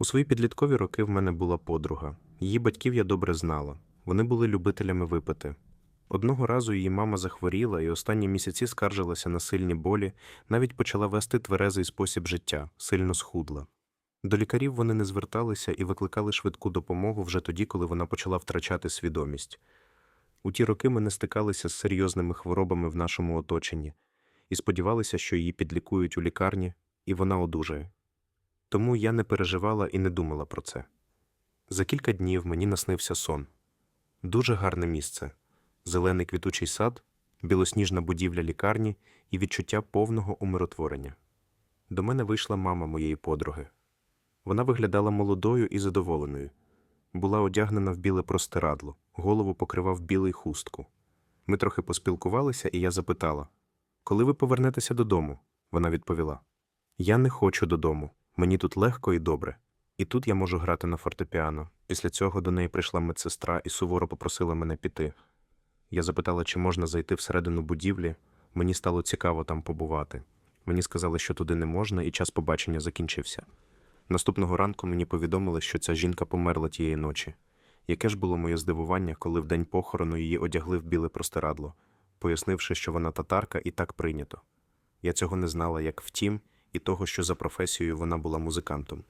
У свої підліткові роки в мене була подруга. Її батьків я добре знала. Вони були любителями випити. Одного разу її мама захворіла і останні місяці скаржилася на сильні болі, навіть почала вести тверезий спосіб життя, сильно схудла. До лікарів вони не зверталися і викликали швидку допомогу вже тоді, коли вона почала втрачати свідомість. У ті роки ми не стикалися з серйозними хворобами в нашому оточенні і сподівалися, що її підлікують у лікарні, і вона одужає. Тому я не переживала і не думала про це. За кілька днів мені наснився сон. Дуже гарне місце зелений квітучий сад, білосніжна будівля лікарні і відчуття повного умиротворення. До мене вийшла мама моєї подруги. Вона виглядала молодою і задоволеною. Була одягнена в біле простирадло, голову покривав білий хустку. Ми трохи поспілкувалися, і я запитала: Коли ви повернетеся додому? Вона відповіла: Я не хочу додому. Мені тут легко і добре. І тут я можу грати на фортепіано. Після цього до неї прийшла медсестра і суворо попросила мене піти. Я запитала, чи можна зайти всередину будівлі. Мені стало цікаво там побувати. Мені сказали, що туди не можна, і час побачення закінчився. Наступного ранку мені повідомили, що ця жінка померла тієї ночі. Яке ж було моє здивування, коли в день похорону її одягли в біле простирадло, пояснивши, що вона татарка і так прийнято. Я цього не знала, як втім, і того, що за професією вона була музикантом.